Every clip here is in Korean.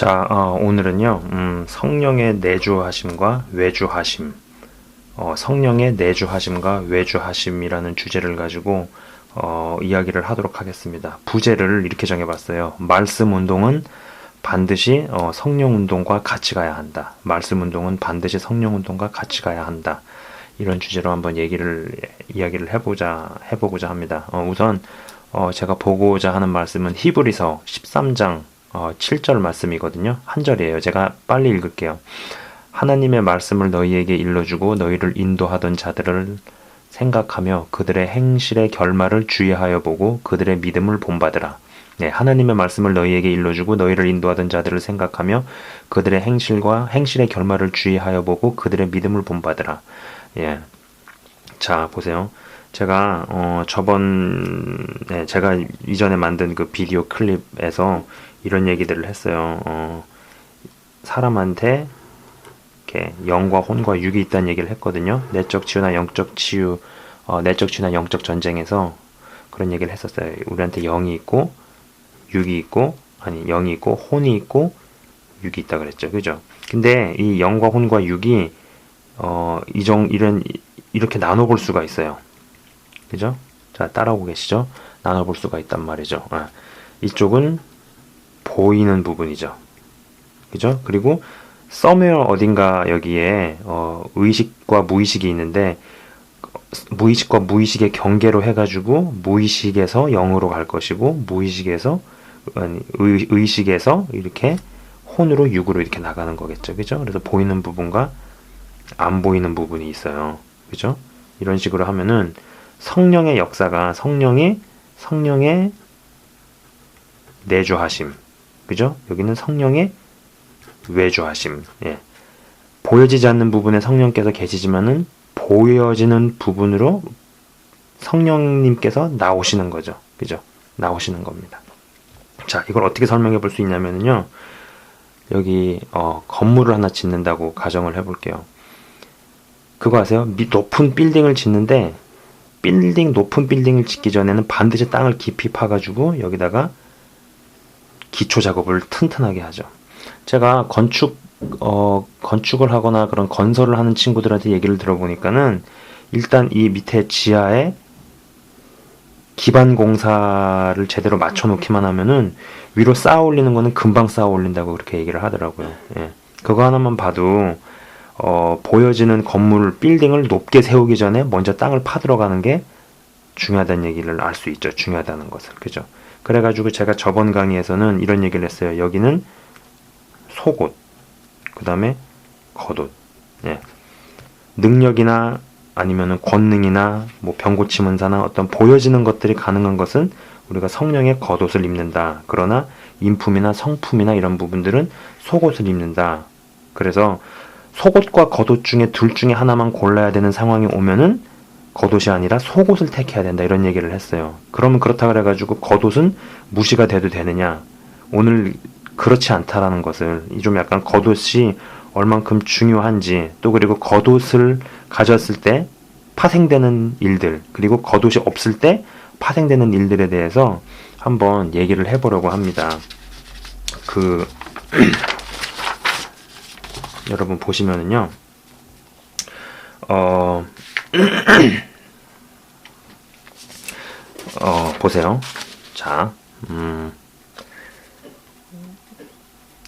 자, 어, 오늘은요, 음, 성령의 내주하심과 외주하심, 어, 성령의 내주하심과 외주하심이라는 주제를 가지고 어, 이야기를 하도록 하겠습니다. 부제를 이렇게 정해봤어요. 말씀 운동은 반드시 어, 성령 운동과 같이 가야 한다. 말씀 운동은 반드시 성령 운동과 같이 가야 한다. 이런 주제로 한번 얘기를 이야기를 해보자 해보고자 합니다. 어, 우선 어, 제가 보고자 하는 말씀은 히브리서 13장 어, 7절 말씀이거든요. 한 절이에요. 제가 빨리 읽을게요. 하나님의 말씀을 너희에게 일러주고 너희를 인도하던 자들을 생각하며 그들의 행실의 결말을 주의하여 보고 그들의 믿음을 본받으라. 네, 하나님의 말씀을 너희에게 일러주고 너희를 인도하던 자들을 생각하며 그들의 행실과 행실의 결말을 주의하여 보고 그들의 믿음을 본받으라. 예. 자, 보세요. 제가 어 저번 네, 제가 이전에 만든 그 비디오 클립에서 이런 얘기들을 했어요. 어 사람한테 이렇게 영과 혼과 육이 있다는 얘기를 했거든요. 내적 치유나 영적 치유, 어, 내적 치유나 영적 전쟁에서 그런 얘기를 했었어요. 우리한테 영이 있고 육이 있고 아니 영이 있고 혼이 있고 육이 있다 그랬죠. 그죠? 근데 이 영과 혼과 육이 어, 이정 이런 이렇게 나눠 볼 수가 있어요. 그죠? 자, 따라오고 계시죠? 나눠 볼 수가 있단 말이죠. 아, 이쪽은 보이는 부분이죠. 그죠? 그리고 썸웨어 어딘가 여기에 어, 의식과 무의식이 있는데 무의식과 무의식의 경계로 해가지고 무의식에서 0으로 갈 것이고 무의식에서 아니, 의, 의식에서 이렇게 혼으로 6으로 이렇게 나가는 거겠죠. 그죠? 그래서 보이는 부분과 안 보이는 부분이 있어요. 그죠? 이런 식으로 하면은 성령의 역사가 성령이 성령의 내주하심. 그죠? 여기는 성령의 외주하심. 예. 보여지지 않는 부분에 성령께서 계시지만은 보여지는 부분으로 성령님께서 나오시는 거죠. 그죠? 나오시는 겁니다. 자, 이걸 어떻게 설명해 볼 수 있냐면요. 여기 어, 건물을 하나 짓는다고 가정을 해볼게요. 그거 아세요? 높은 빌딩을 짓는데 빌딩 높은 빌딩을 짓기 전에는 반드시 땅을 깊이 파가지고 여기다가 기초 작업을 튼튼하게 하죠. 제가 건축 어, 건축을 하거나 그런 건설을 하는 친구들한테 얘기를 들어보니까는 일단 이 밑에 지하에 기반 공사를 제대로 맞춰 놓기만 하면은 위로 쌓아 올리는 거는 금방 쌓아 올린다고 그렇게 얘기를 하더라고요. 예. 그거 하나만 봐도 어, 보여지는 건물 빌딩을 높게 세우기 전에 먼저 땅을 파 들어가는 게 중요하다는 얘기를 알 수 있죠. 중요하다는 것을. 그죠? 그래가지고 제가 저번 강의에서는 이런 얘기를 했어요. 여기는 속옷, 그 다음에 겉옷. 예. 능력이나 아니면은 권능이나 뭐 병고침 은사나 어떤 보여지는 것들이 가능한 것은 우리가 성령의 겉옷을 입는다. 그러나 인품이나 성품이나 이런 부분들은 속옷을 입는다. 그래서 속옷과 겉옷 중에 둘 중에 하나만 골라야 되는 상황이 오면은 겉옷이 아니라 속옷을 택해야 된다 이런 얘기를 했어요. 그러면 그렇다 그래가지고 겉옷은 무시가 돼도 되느냐? 오늘 그렇지 않다라는 것을 좀 약간 겉옷이 얼만큼 중요한지 또 그리고 겉옷을 가졌을 때 파생되는 일들 그리고 겉옷이 없을 때 파생되는 일들에 대해서 한번 얘기를 해보려고 합니다. 그 여러분 보시면은요. 어, 어, 보세요. 자, 음,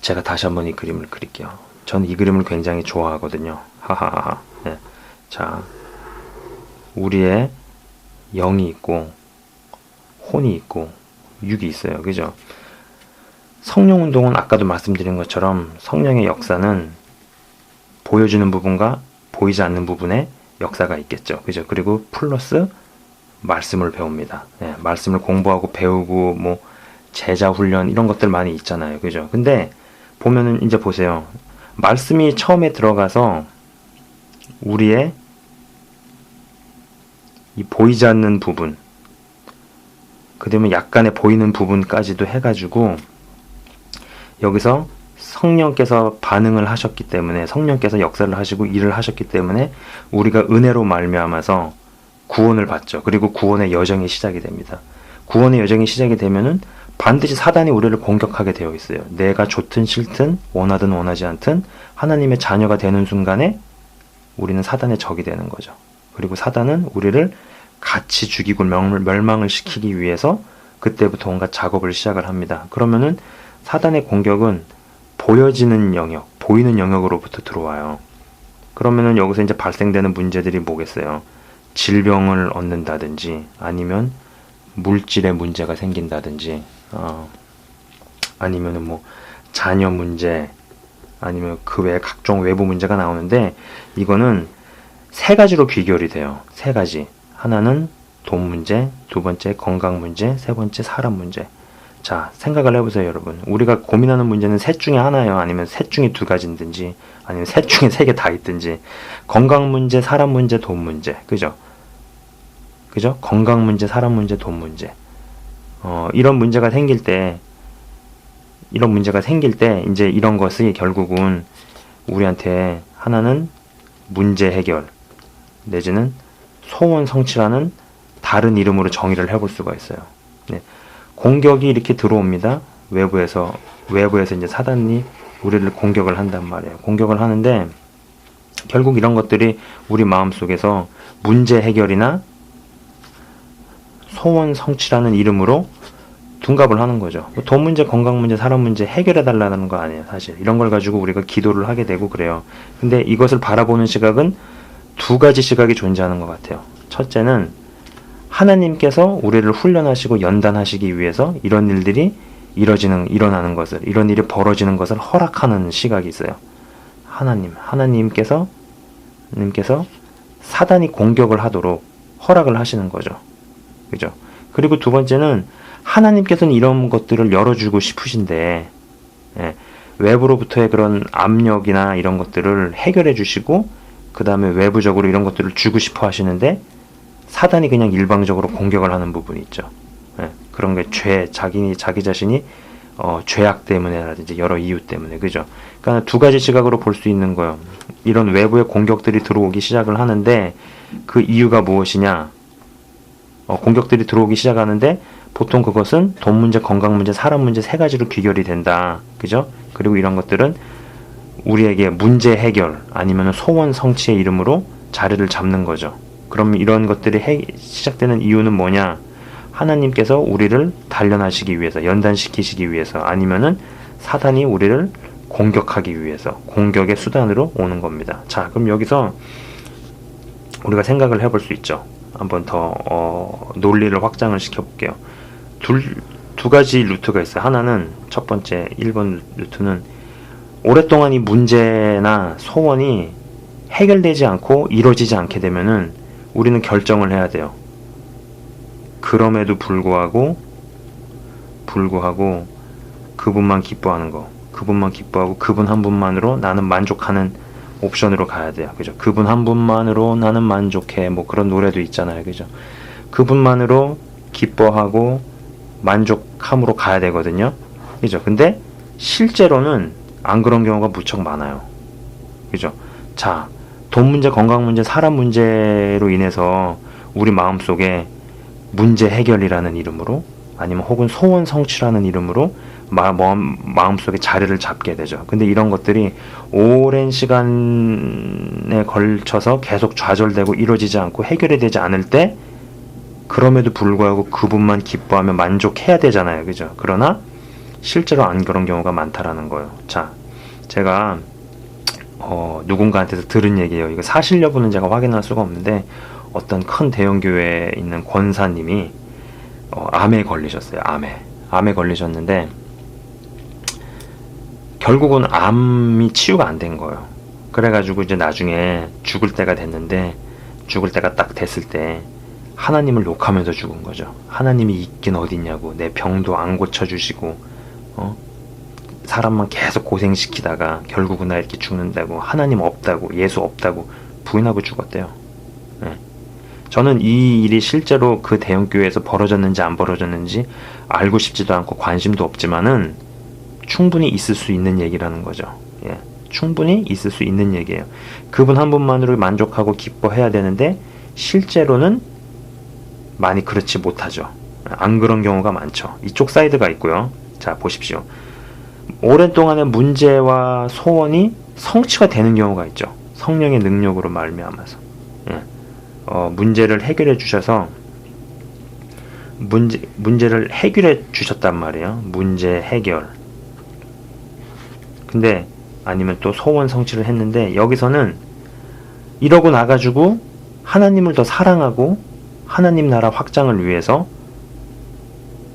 제가 다시 한번 이 그림을 그릴게요. 저는 이 그림을 굉장히 좋아하거든요. 하하하하. 네. 자, 우리의 영이 있고, 혼이 있고, 육이 있어요. 그죠? 성령 운동은 아까도 말씀드린 것처럼 성령의 역사는 보여주는 부분과 보이지 않는 부분에 역사가 있겠죠. 그죠? 그리고 플러스 말씀을 배웁니다. 예, 말씀을 공부하고 배우고 뭐 제자 훈련 이런 것들 많이 있잖아요. 그죠? 근데 보면은 이제 보세요. 말씀이 처음에 들어가서 우리의 이 보이지 않는 부분, 그 다음에 약간의 보이는 부분까지도 해가지고 여기서 성령께서 반응을 하셨기 때문에 성령께서 역사를 하시고 일을 하셨기 때문에 우리가 은혜로 말미암아서 구원을 받죠. 그리고 구원의 여정이 시작이 됩니다. 구원의 여정이 시작이 되면은 반드시 사단이 우리를 공격하게 되어 있어요. 내가 좋든 싫든 원하든 원하지 않든 하나님의 자녀가 되는 순간에 우리는 사단의 적이 되는 거죠. 그리고 사단은 우리를 같이 죽이고 멸- 멸망을 시키기 위해서 그때부터 온갖 작업을 시작을 합니다. 그러면은 사단의 공격은 보여지는 영역, 보이는 영역으로부터 들어와요. 그러면은 여기서 이제 발생되는 문제들이 뭐겠어요? 질병을 얻는다든지 아니면 물질의 문제가 생긴다든지 어, 아니면은 뭐 자녀 문제 아니면 그 외에 각종 외부 문제가 나오는데 이거는 세 가지로 귀결이 돼요. 세 가지. 하나는 돈 문제, 두 번째 건강 문제, 세 번째 사람 문제. 자, 생각을 해보세요, 여러분. 우리가 고민하는 문제는 셋 중에 하나예요. 아니면 셋 중에 두 가지든지, 아니면 셋 중에 세 개 다 있든지. 건강 문제, 사람 문제, 돈 문제. 그죠? 그죠? 건강 문제, 사람 문제, 돈 문제. 어, 이런 문제가 생길 때, 이런 문제가 생길 때, 이제 이런 것이 결국은 우리한테 하나는 문제 해결, 내지는 소원 성취라는 다른 이름으로 정의를 해볼 수가 있어요. 네. 공격이 이렇게 들어옵니다. 외부에서, 외부에서 이제 사단이 우리를 공격을 한단 말이에요. 공격을 하는데, 결국 이런 것들이 우리 마음 속에서 문제 해결이나 소원 성취라는 이름으로 둔갑을 하는 거죠. 뭐돈 문제, 건강 문제, 사람 문제 해결해 달라는 거 아니에요, 사실. 이런 걸 가지고 우리가 기도를 하게 되고 그래요. 근데 이것을 바라보는 시각은 두 가지 시각이 존재하는 것 같아요. 첫째는 하나님께서 우리를 훈련하시고 연단하시기 위해서 이런 일들이 이뤄지는 일어나는 것을 이런 일이 벌어지는 것을 허락하는 시각이 있어요. 하나님, 하나님께서 님께서 사단이 공격을 하도록 허락을 하시는 거죠. 그죠? 그리고 두 번째는 하나님께서는 이런 것들을 열어주고 싶으신데 예, 외부로부터의 그런 압력이나 이런 것들을 해결해 주시고 그 다음에 외부적으로 이런 것들을 주고 싶어 하시는데 사단이 그냥 일방적으로 공격을 하는 부분이 있죠. 예, 그런 게 죄, 자기 자기 자신이 어, 죄악 때문에라든지 여러 이유 때문에 그죠. 그러니까 두 가지 시각으로 볼 수 있는 거예요. 이런 외부의 공격들이 들어오기 시작을 하는데 그 이유가 무엇이냐? 어, 공격들이 들어오기 시작하는데 보통 그것은 돈 문제, 건강 문제, 사람 문제 세 가지로 귀결이 된다. 그죠? 그리고 이런 것들은 우리에게 문제 해결 아니면 소원 성취의 이름으로 자리를 잡는 거죠. 그럼 이런 것들이 해- 시작되는 이유는 뭐냐? 하나님께서 우리를 단련하시기 위해서, 연단시키시기 위해서, 아니면은 사단이 우리를 공격하기 위해서, 공격의 수단으로 오는 겁니다. 자, 그럼 여기서 우리가 생각을 해볼 수 있죠. 한번 더 어, 논리를 확장을 시켜볼게요. 둘, 두 가지 루트가 있어요. 하나는 첫 번째 1번 루트는 오랫동안 이 문제나 소원이 해결되지 않고 이루어지지 않게 되면은 우리는 결정을 해야 돼요. 그럼에도 불구하고 불구하고 그분만 기뻐하는 거, 그분만 기뻐하고 그분 한 분만으로 나는 만족하는 옵션으로 가야 돼요. 그죠? 그분 한 분만으로 나는 만족해. 뭐 그런 노래도 있잖아요. 그죠? 그분만으로 기뻐하고 만족함으로 가야 되거든요. 그죠? 근데 실제로는 안 그런 경우가 무척 많아요. 그죠? 자, 돈 문제, 건강 문제, 사람 문제로 인해서 우리 마음 속에 문제 해결이라는 이름으로 아니면 혹은 소원 성취라는 이름으로 마, 마음, 마음 속에 자리를 잡게 되죠. 근데 이런 것들이 오랜 시간에 걸쳐서 계속 좌절되고 이루어지지 않고 해결이 되지 않을 때 그럼에도 불구하고 그분만 기뻐하며 만족해야 되잖아요. 그죠? 그러나 실제로 안 그런 경우가 많다라는 거예요. 자, 제가 어, 누군가한테서 들은 얘기예요. 이거 사실 여부는 제가 확인할 수가 없는데 어떤 큰 대형 교회에 있는 권사님이 어, 암에 걸리셨어요. 암에 암에 걸리셨는데 결국은 암이 치유가 안 된 거예요. 그래가지고 이제 나중에 죽을 때가 됐는데 죽을 때가 딱 됐을 때 하나님을 욕하면서 죽은 거죠. 하나님이 있긴 어딨냐고 내 병도 안 고쳐주시고 어? 사람만 계속 고생시키다가 결국은 나 이렇게 죽는다고 하나님 없다고 예수 없다고 부인하고 죽었대요. 예. 저는 이 일이 실제로 그 대형 교회에서 벌어졌는지 안 벌어졌는지 알고 싶지도 않고 관심도 없지만은 충분히 있을 수 있는 얘기라는 거죠. 예. 충분히 있을 수 있는 얘기예요. 그분 한 분만으로 만족하고 기뻐해야 되는데 실제로는 많이 그렇지 못하죠. 안 그런 경우가 많죠. 이쪽 사이드가 있고요. 자, 보십시오. 오랫동안의 문제와 소원이 성취가 되는 경우가 있죠. 성령의 능력으로 말미암아서. 예. 어, 문제를 해결해 주셔서 문제 문제를 해결해 주셨단 말이에요. 문제 해결. 근데 아니면 또 소원 성취를 했는데 여기서는 이러고 나가지고 하나님을 더 사랑하고 하나님 나라 확장을 위해서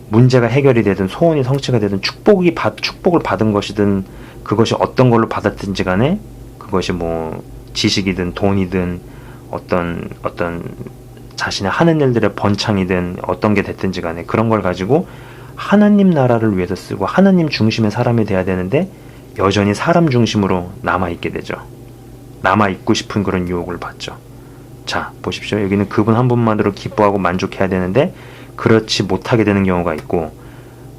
문제가 해결이 되든 소원이 성취가 되든 축복이 받, 축복을 받은 것이든 그것이 어떤 걸로 받았든지 간에 그것이 뭐 지식이든 돈이든 어떤 어떤 자신의 하는 일들의 번창이든 어떤 게 됐든지 간에 그런 걸 가지고 하나님 나라를 위해서 쓰고 하나님 중심의 사람이 돼야 되는데 여전히 사람 중심으로 남아 있게 되죠. 남아 있고 싶은 그런 유혹을 받죠. 자, 보십시오. 여기는 그분 한 분만으로 기뻐하고 만족해야 되는데 그렇지 못하게 되는 경우가 있고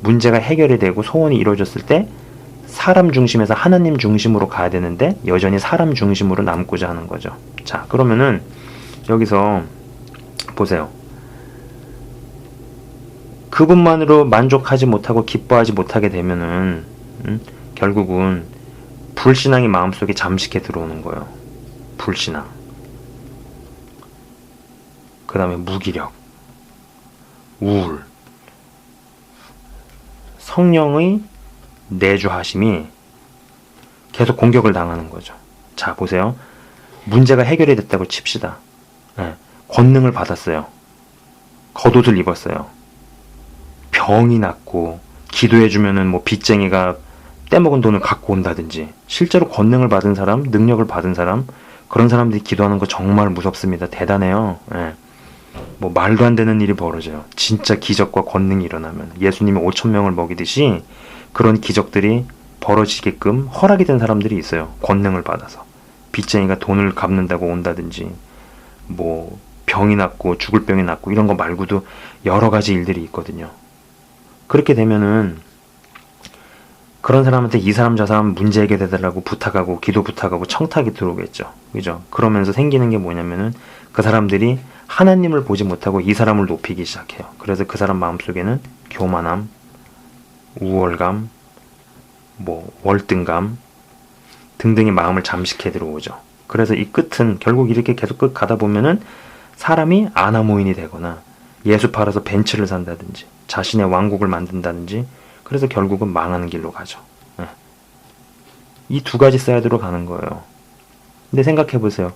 문제가 해결이 되고 소원이 이루어졌을 때 사람 중심에서 하나님 중심으로 가야 되는데 여전히 사람 중심으로 남고자 하는 거죠. 자, 그러면은 여기서 보세요. 그분만으로 만족하지 못하고 기뻐하지 못하게 되면은 음, 결국은 불신앙이 마음속에 잠식해 들어오는 거예요. 불신앙. 그 다음에 무기력, 우울, 성령의 내주하심이 계속 공격을 당하는 거죠. 자, 보세요. 문제가 해결이 됐다고 칩시다. 네. 권능을 받았어요. 겉옷을 입었어요. 병이 났고, 기도해주면은 뭐 빚쟁이가 떼먹은 돈을 갖고 온다든지, 실제로 권능을 받은 사람, 능력을 받은 사람, 그런 사람들이 기도하는 거 정말 무섭습니다. 대단해요. 네. 뭐 말도 안 되는 일이 벌어져요. 진짜 기적과 권능이 일어나면 예수님이 5천 명을 먹이듯이 그런 기적들이 벌어지게끔 허락이 된 사람들이 있어요. 권능을 받아서 빚쟁이가 돈을 갚는다고 온다든지 뭐 병이 났고 죽을 병이 났고 이런 거 말고도 여러 가지 일들이 있거든요. 그렇게 되면은 그런 사람한테 이 사람 저 사람 문제 해결해달라고 부탁하고 기도 부탁하고 청탁이 들어오겠죠. 그죠? 그러면서 생기는 게 뭐냐면은 그 사람들이 하나님을 보지 못하고 이 사람을 높이기 시작해요. 그래서 그 사람 마음속에는 교만함, 우월감, 뭐 월등감 등등의 마음을 잠식해 들어오죠. 그래서 이 끝은 결국 이렇게 계속 끝 가다 보면은 사람이 아나모인이 되거나 예수 팔아서 벤츠를 산다든지 자신의 왕국을 만든다든지 그래서 결국은 망하는 길로 가죠. 네. 이두 가지 사이드로 가는 거예요. 근데 생각해 보세요.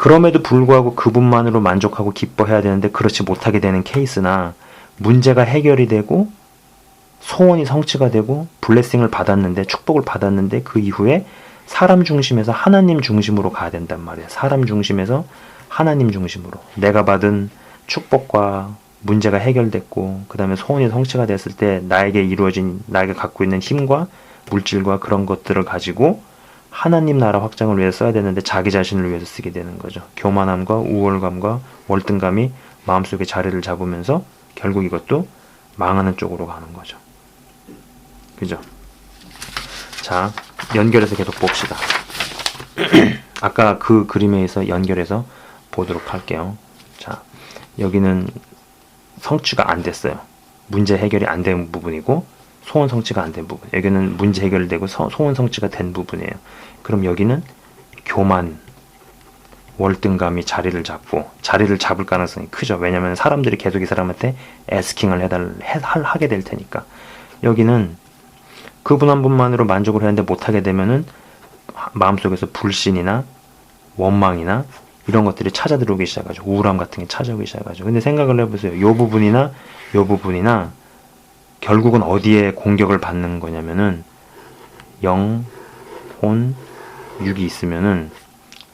그럼에도 불구하고 그분만으로 만족하고 기뻐해야 되는데 그렇지 못하게 되는 케이스나 문제가 해결이 되고 소원이 성취가 되고 블레싱을 받았는데 축복을 받았는데 그 이후에 사람 중심에서 하나님 중심으로 가야 된단 말이에요. 사람 중심에서 하나님 중심으로 내가 받은 축복과 문제가 해결됐고 그 다음에 소원이 성취가 됐을 때 나에게 이루어진 나에게 갖고 있는 힘과 물질과 그런 것들을 가지고 하나님 나라 확장을 위해 써야 되는데 자기 자신을 위해서 쓰게 되는 거죠. 교만함과 우월감과 월등감이 마음속에 자리를 잡으면서 결국 이것도 망하는 쪽으로 가는 거죠. 그죠? 자, 연결해서 계속 봅시다. 아까 그 그림에서 연결해서 보도록 할게요. 자, 여기는 성취가 안 됐어요. 문제 해결이 안 된 부분이고 소원 성취가 안 된 부분. 여기는 문제 해결되고 소원 성취가 된 부분이에요. 그럼 여기는 교만, 월등감이 자리를 잡고 자리를 잡을 가능성이 크죠. 왜냐하면 사람들이 계속 이 사람한테 에스킹을 해달 해, 하게 될 테니까. 여기는 그분 한 분만으로 만족을 했는데 못하게 되면은 마음속에서 불신이나 원망이나 이런 것들이 찾아 들어오기 시작하죠. 우울함 같은 게 찾아오기 시작하죠. 근데 생각을 해보세요. 요 부분이나 요 부분이나 결국은 어디에 공격을 받는 거냐면은 영, 혼, 육이 있으면은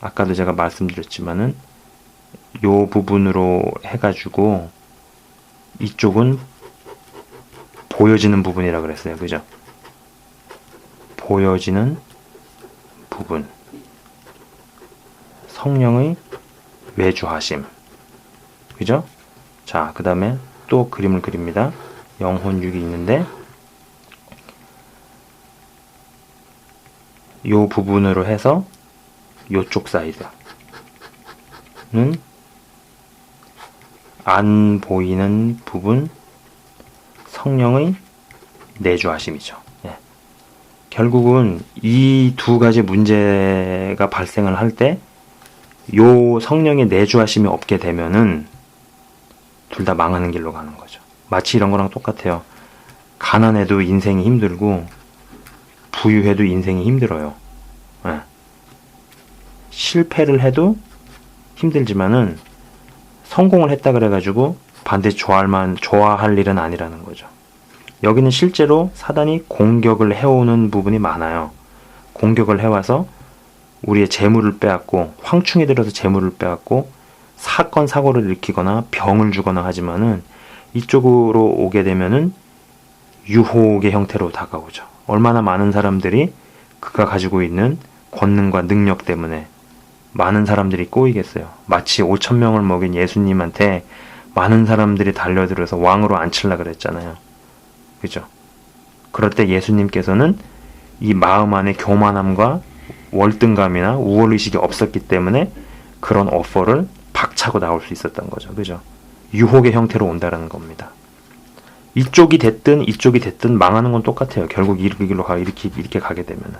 아까도 제가 말씀드렸지만은 요 부분으로 해가지고 이쪽은 보여지는 부분이라 그랬어요. 그죠? 보여지는 부분. 성령의 외주하심. 그죠? 자, 그 다음에 또 그림을 그립니다. 영혼 6이 있는데 요 부분으로 해서 요쪽 사이드는 안 보이는 부분 성령의 내주하심이죠. 예. 결국은 이 두 가지 문제가 발생을 할 때 요 성령의 내주하심이 없게 되면은 둘 다 망하는 길로 가는 거죠. 마치 이런 거랑 똑같아요. 가난해도 인생이 힘들고 부유해도 인생이 힘들어요. 예. 실패를 해도 힘들지만은 성공을 했다 그래가지고 반드시 좋아할 만 좋아할 일은 아니라는 거죠. 여기는 실제로 사단이 공격을 해오는 부분이 많아요. 공격을 해와서 우리의 재물을 빼앗고 황충이 들어서 재물을 빼앗고 사건 사고를 일으키거나 병을 주거나 하지만은 이쪽으로 오게 되면은 유혹의 형태로 다가오죠. 얼마나 많은 사람들이 그가 가지고 있는 권능과 능력 때문에 많은 사람들이 꼬이겠어요. 마치 5천 명을 먹인 예수님한테 많은 사람들이 달려들어서 왕으로 앉힐라 그랬잖아요. 그죠? 그럴 때 예수님께서는 이 마음 안에 교만함과 월등감이나 우월의식이 없었기 때문에 그런 오퍼를 박차고 나올 수 있었던 거죠. 그죠? 유혹의 형태로 온다라는 겁니다. 이쪽이 됐든 이쪽이 됐든 망하는 건 똑같아요. 결국 이렇게 가 이렇게 이렇게 가게 되면은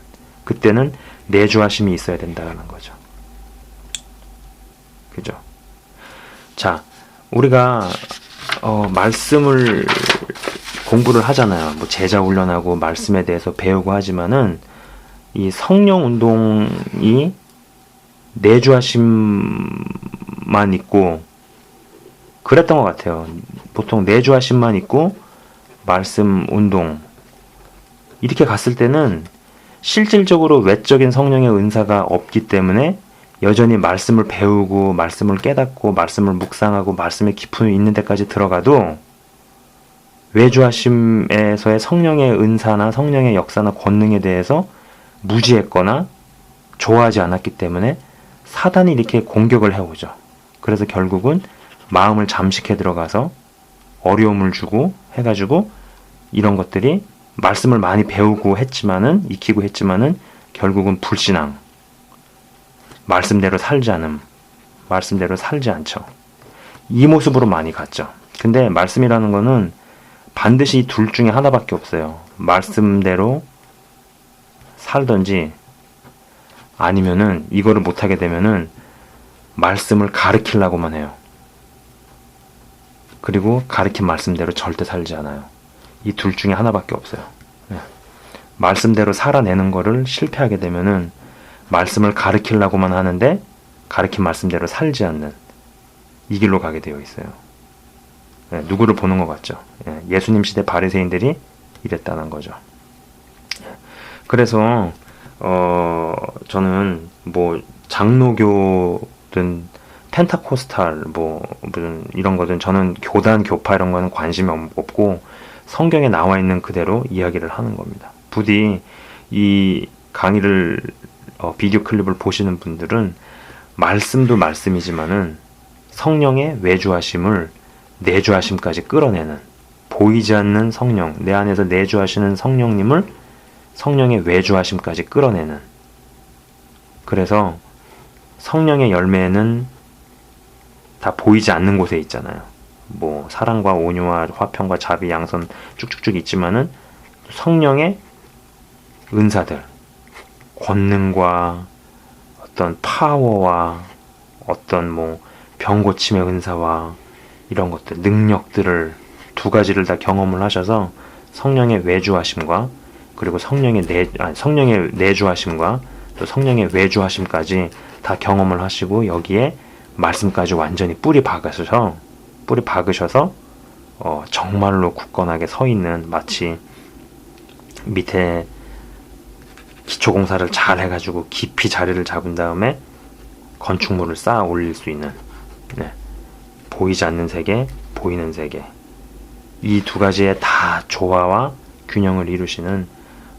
그때는 내주하심이 있어야 된다라는 거죠. 그죠? 자, 우리가 어, 말씀을 공부를 하잖아요. 뭐 제자 훈련하고 말씀에 대해서 배우고 하지만은 이 성령 운동이 내주하심만 있고 그랬던 것 같아요. 보통 내주하심만 있고 말씀 운동 이렇게 갔을 때는 실질적으로 외적인 성령의 은사가 없기 때문에 여전히 말씀을 배우고 말씀을 깨닫고 말씀을 묵상하고 말씀의 깊음이 있는 데까지 들어가도 외주하심에서의 성령의 은사나 성령의 역사나 권능에 대해서 무지했거나 좋아하지 않았기 때문에 사단이 이렇게 공격을 해오죠. 그래서 결국은 마음을 잠식해 들어가서 어려움을 주고 해가지고 이런 것들이 말씀을 많이 배우고 했지만은 익히고 했지만은 결국은 불신앙. 말씀대로 살지 않음 말씀대로 살지 않죠. 이 모습으로 많이 갔죠. 근데 말씀이라는 거는 반드시 둘 중에 하나밖에 없어요. 말씀대로 살던지 아니면은 이거를 못하게 되면은 말씀을 가르키려고만 해요 그리고 가르친 말씀대로 절대 살지 않아요. 이 둘 중에 하나밖에 없어요. 네. 말씀대로 살아내는 거를 실패하게 되면은 말씀을 가르키려고만 하는데 가르친 말씀대로 살지 않는 이 길로 가게 되어 있어요. 네, 누구를 보는 것 같죠? 네, 예수님 시대 바리새인들이 이랬다는 거죠. 그래서 어 저는 뭐 장로교든 펜타코스탈 뭐 무슨 이런 거든 저는 교단 교파 이런 거는 관심이 없고 성경에 나와 있는 그대로 이야기를 하는 겁니다. 부디 이 강의를 어, 비디오 클립을 보시는 분들은 말씀도 말씀이지만은 성령의 외주하심을 내주하심까지 끌어내는 보이지 않는 성령 내 안에서 내주하시는 성령님을 성령의 외주하심까지 끌어내는 그래서 성령의 열매는 다 보이지 않는 곳에 있잖아요. 뭐 사랑과 온유와 화평과 자비, 양선 쭉쭉쭉 있지만은 성령의 은사들, 권능과 어떤 파워와 어떤 뭐 병고침의 은사와 이런 것들, 능력들을 두 가지를 다 경험을 하셔서 성령의 외주하심과 그리고 성령의 내 아니, 성령의 내주하심과 또 성령의 외주하심까지 다 경험을 하시고 여기에 말씀까지 완전히 뿌리 박으셔서 뿌리 박으셔서 어, 정말로 굳건하게 서 있는 마치 밑에 기초 공사를 잘 해가지고 깊이 자리를 잡은 다음에 건축물을 쌓아 올릴 수 있는 네. 보이지 않는 세계, 보이는 세계 이 두 가지의 다 조화와 균형을 이루시는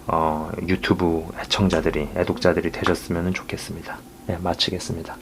어, 유튜브 애청자들이 애독자들이 되셨으면 좋겠습니다. 네, 마치겠습니다.